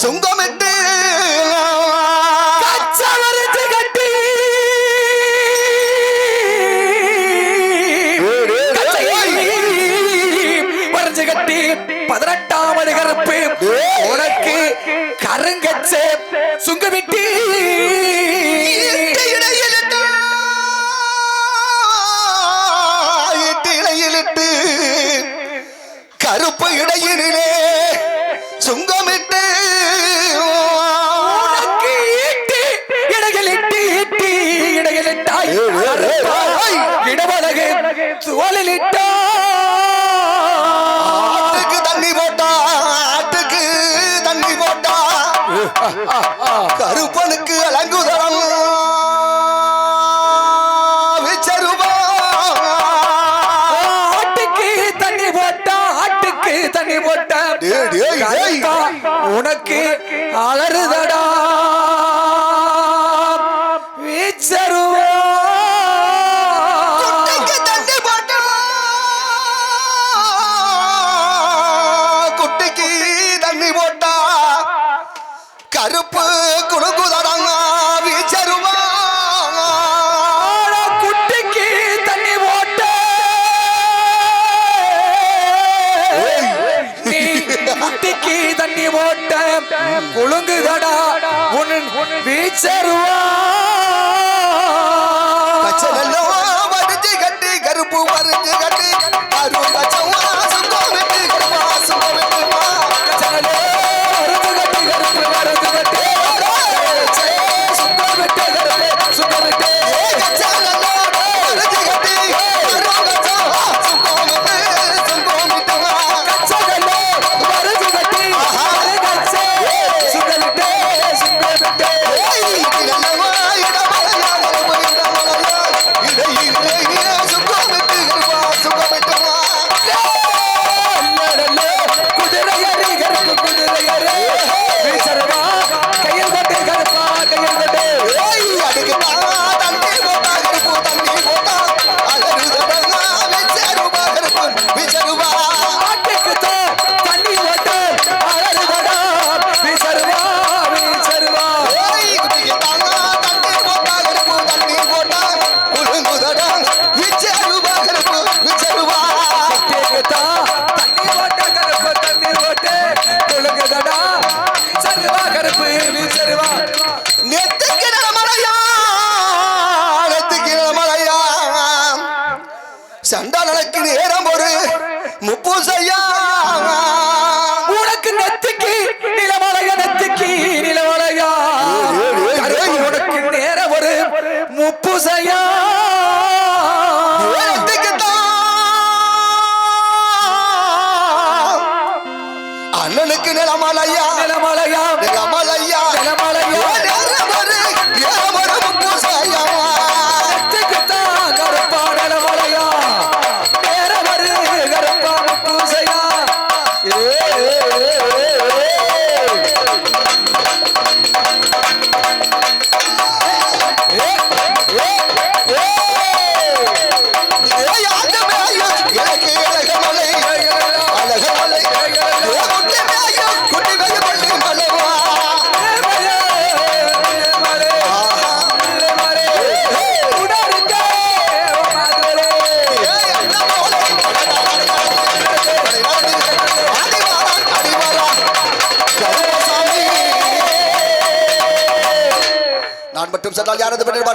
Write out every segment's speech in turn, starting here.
சுங்கமிட்டு கச்சவரத்து கட்டி வரைஞ்சு கட்டி பதினெட்டாம் கருப்பு உனக்கு கருங்கச்சே சுங்க உனக்கு அலறுதடா. தண்ணி போட்ட குழுங்குதடா உன் வீச்சருவா. பச்சனெல்லாம் கட்டி கருப்பு வரிஞ்சு கட்டி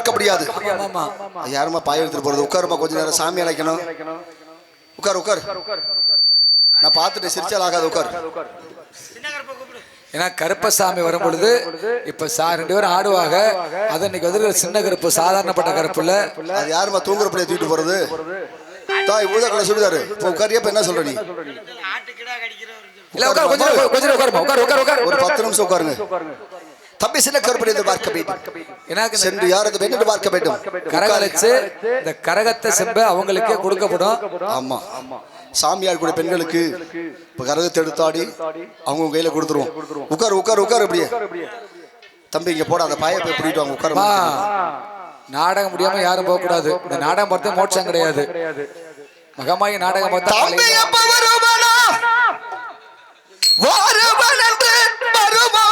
பார்க்க முடியாது. யாருமா பாய் எடுத்துட்டு போறது? உட்காருமா கொஞ்ச நேரம் சாமி அழைக்கணும். உட்கார் உட்கார். நான் பார்த்துட்டு சிரிச்சால் ஆகாது உட்கார். ஏன்னா கருப்பசாமி வரும் பொழுது இப்ப சா ரெண்டு பேரும் ஆடுவாங்க. அது இன்னைக்கு வந்து சின்ன கருப்பு சாதாரணப்பட்ட கருப்பு இல்ல அது யாருமா தூங்குறப்படியே தூக்கிட்டு போறது? தாய் பூதா கடை சொல்லுதாரு இப்போ உட்காரியப்ப என்ன சொல்ற நீ? இல்ல உட்கார் கொஞ்சம் நேரம், கொஞ்சம் உட்கார் உட்கார் உட்கார். ஒரு பத்து நிமிஷம் உட்காருங்க. தம்பி சின்ன கருப்பனை பார்க்க வேண்டும். சென்று யார் அது என்று பார்க்க வேண்டும்? கரகரிச்சு இந்த கரகத்தை செம்ப அவங்களுக்கே கொடுக்கப்படும். ஆமா. சாமியார் கூட பெண்களுக்கு இப்ப கரகத்தை எடுத்தாடி அவங்க கையில கொடுத்துருவோம். உட்கார் உட்கார் உட்கார் இப்படியே. தம்பி இங்க போட அந்த பாய போய் பிடிட்டு வாங்க உட்காருமா நாடகம் முடியாம யாரும் போக கூடாது இந்த நாடகம் பார்த்தா மோட்சம் கிடையாது. மகமாயி நாடகம் பார்த்தா வருவன்? என்று வருவன்?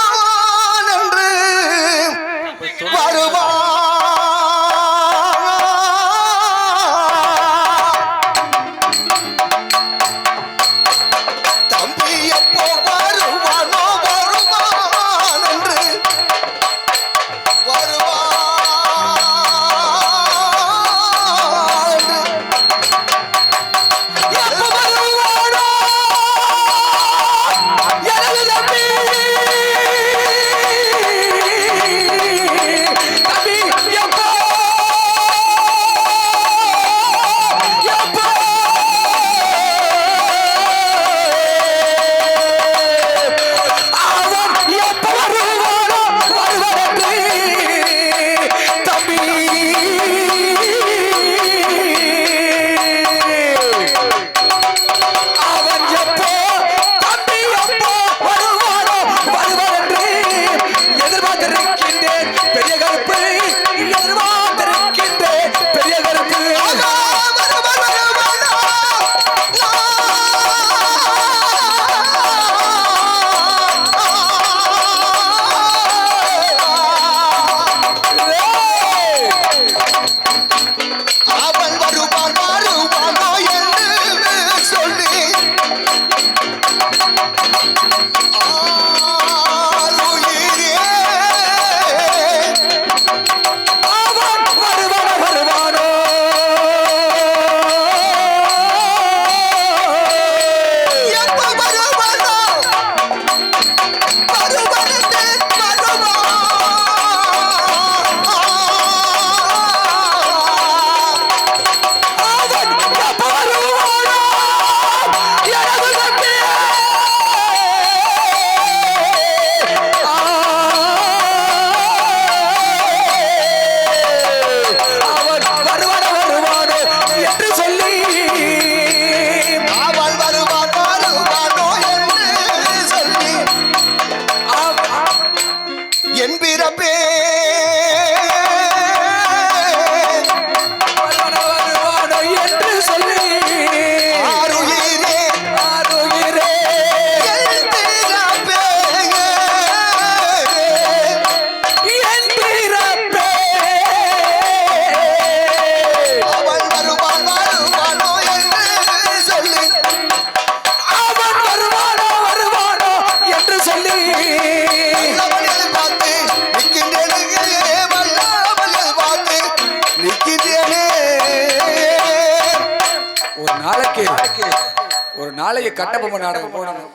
பெரிய கட்டபொம்மை நாடகம் போடணும்.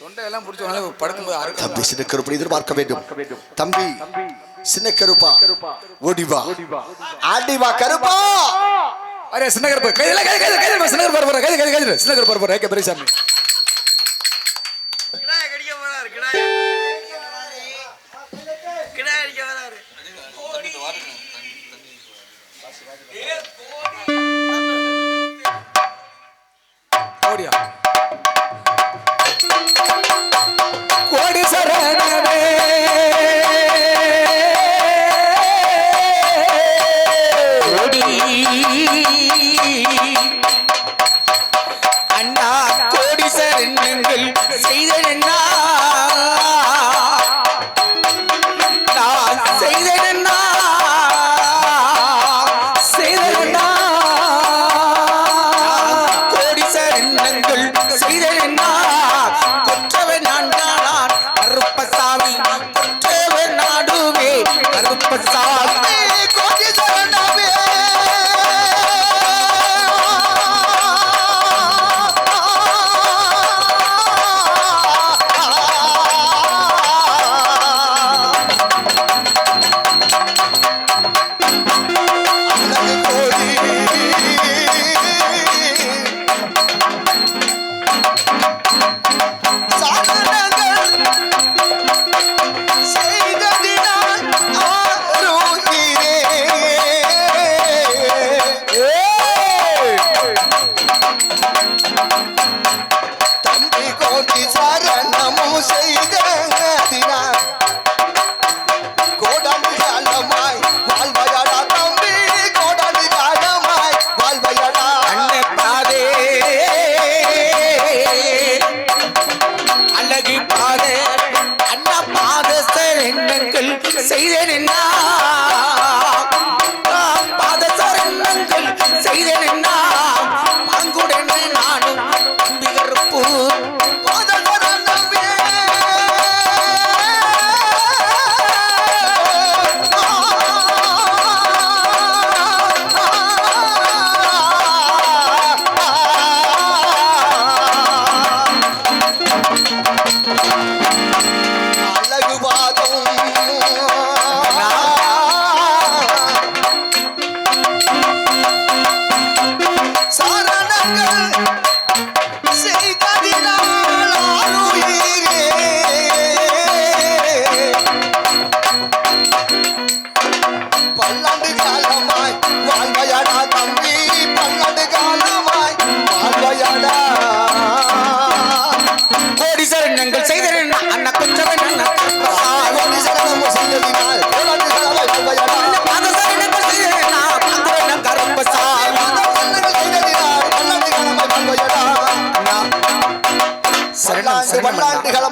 தொண்டையெல்லாம் பிடிச்சவனால படுக்கும்போது எதிர்பார்க்க வேண்டும். தம்பி சின்ன கருப்பா ஓடிவா ஆடிவா கருப்பா. அரே சின்ன கருப்பா கைதில கைது கைது கைது சின்ன கருப்பா கைது சின்ன கருப்பா ரைக்க பெரியசாமி. ಬಾಯಿ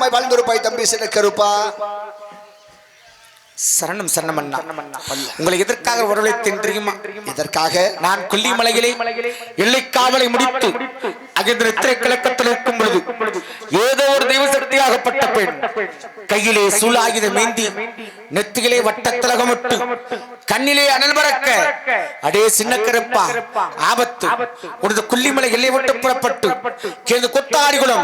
காலமாய் வாழ்ந்திருப்பாய் தம்பி சின்ன கருப்பா. சரணம் சரணம் அண்ணா. உங்களை எதற்காக வரவழைத்தேன் தெரியுமா? இதற்காக நான் கொல்லிமலையிலே எல்லை காவலை முடித்து அகின்ற திரை கிழக்கத்தில் இருக்கும் பொழுது ஏதோ ஒரு தெய்வ சக்தியாகப்பட்ட பெண் கையிலே சூலாயுதம் மேந்தி நெத்தியிலே வட்டத்திலகமிட்டு கண்ணிலே அனல் பறக்க அடே சின்ன கருப்பா ஆபத்து உனது கொல்லிமலை எல்லை விட்டு புறப்பட்டு கேது கொத்தாடிகுளம்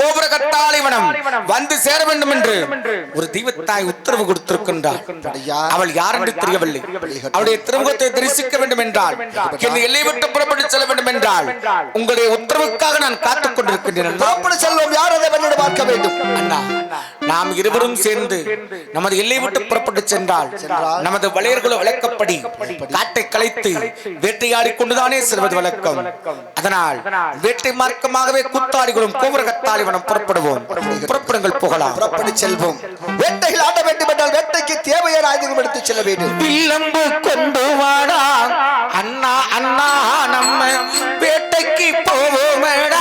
கோபுர கட்டாளிவனம் வந்து சேர வேண்டும் என்று ஒரு தெய்வத்தாய் உத்தரவு கொடுத்திருக்கின்றார். அவள் யார் என்று தெரியவில்லை. அவளுடைய திருமுகத்தை தரிசிக்க வேண்டும் என்றால் கேது எல்லை விட்டு புறப்பட்டு செல்ல வேண்டும் என்றால் உங்களுடைய உத்தரவுக்காக நான் காத்துக் கொண்டிருக்கின்றேன். செல்வம் செல்வோம் யார் வெள்ளிட பார்க்க வேண்டும். அண்ணா நாம் இருவரும் சேர்ந்து நமது எல்லை விட்டு புறப்பட்டு சென்றால் நமது வளையர்களும் வழக்கப்படி காட்டை கலைத்து வேட்டையாடி கொண்டுதானே செல்வது வழக்கம். அதனால் வேட்டை மார்க்கமாகவே குத்தாடிகளும் கோபுர கத்தாளிவனம் புறப்படுவோம். புறப்படுங்கள் போகலாம். புறப்படி செல்வோம். வேட்டைகள் ஆட வேண்டும் என்றால் வேட்டைக்கு தேவையான ஆயுதங்கள் எடுத்து செல்ல வேண்டும். வில்லம்பு கொண்டு வாடா. அண்ணா அண்ணா நம்ம வேட்டைக்கு போவோமேடா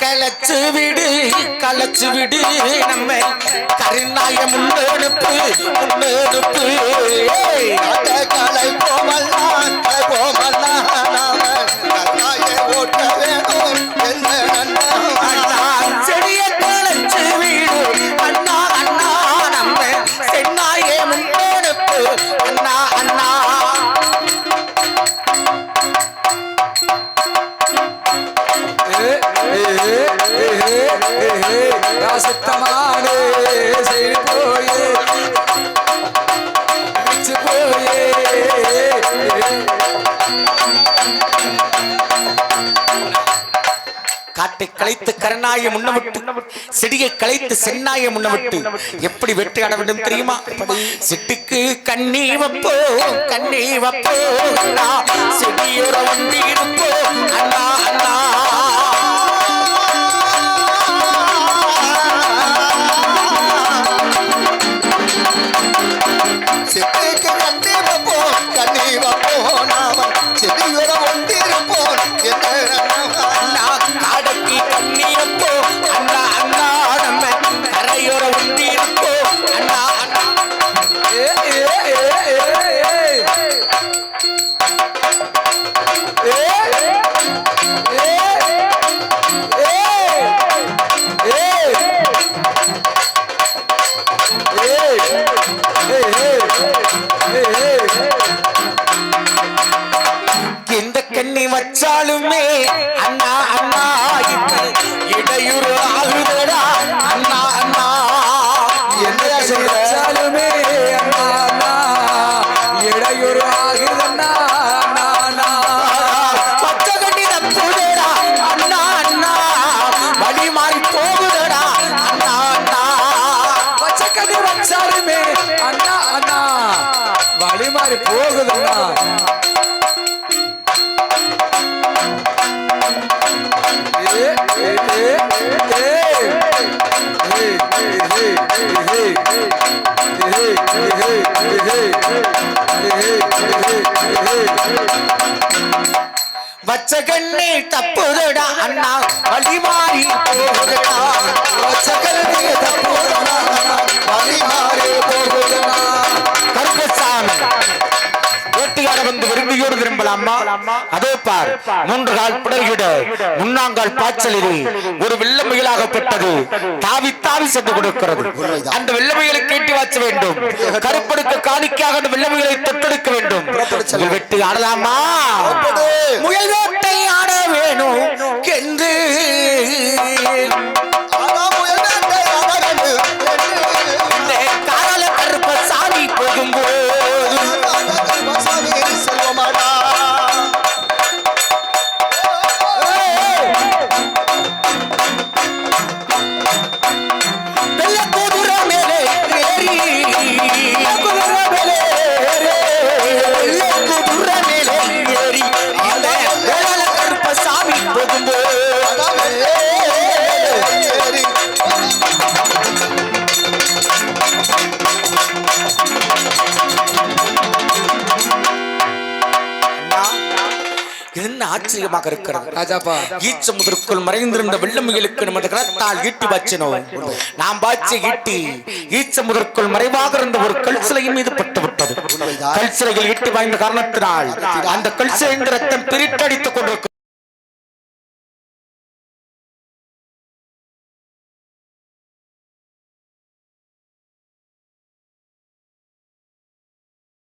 கலச்சு விடு கலச்சு விடு நம்ம. கருநாய முன்னெடுப்பு முன்னெடுப்பு. கலைத்து கருநாயை முன்னமிட்டு செடியை கலைத்து சென்னாய முன்னமிட்டு எப்படி வேட்டையாட வேண்டும் தெரியுமா? சிட்டுக்கு கண்ணி வப்போ கண்ணி வப்போ செடியோட இருப்போ அண்ணா அண்ணா. வழி மாறி போகுதண்ணா வச்ச கண்ணே தப்புதடா அண்ணா. வழி மாறி போகுதடா. வச்ச கண்ணே தப்பு திரும்பலாமா அதோ பார் மூன்று கால் புடல்கிட முன்னாங்கால் பாய்ச்சலில் ஒரு வெள்ளமையிலாகப்பட்டது தாவி தாவி சென்று கொடுக்கிறது. அந்த வெள்ளமைகளை கேட்டி வாச்ச வேண்டும். கருப்படுக்க காணிக்காக அந்த வெள்ளமைகளை தொட்டெடுக்க வேண்டும். வெட்டி ஆடலாமா. முயல் வேட்டை ஆட வேணும். என்று ஆச்சரியமாக இருக்கிறது. ராஜாப்பா. ஈச்ச முதற்குள் மறைந்திருந்த வெள்ளமிகளுக்கு நமது கரத்தால் ஈட்டி வச்சினோம் நாம் பாய்ச்சி ஈட்டி ஈச்ச முதற்குள் மறைவாக இருந்த ஒரு கல்சிலையின் மீது பட்டு விட்டது கல்சிலையில் ஈட்டி வாய்ந்த காரணத்தினால் அந்த கல்சிலையின் ரத்தம் பிரிட்டடித்துக் கொண்டிருக்கிறது.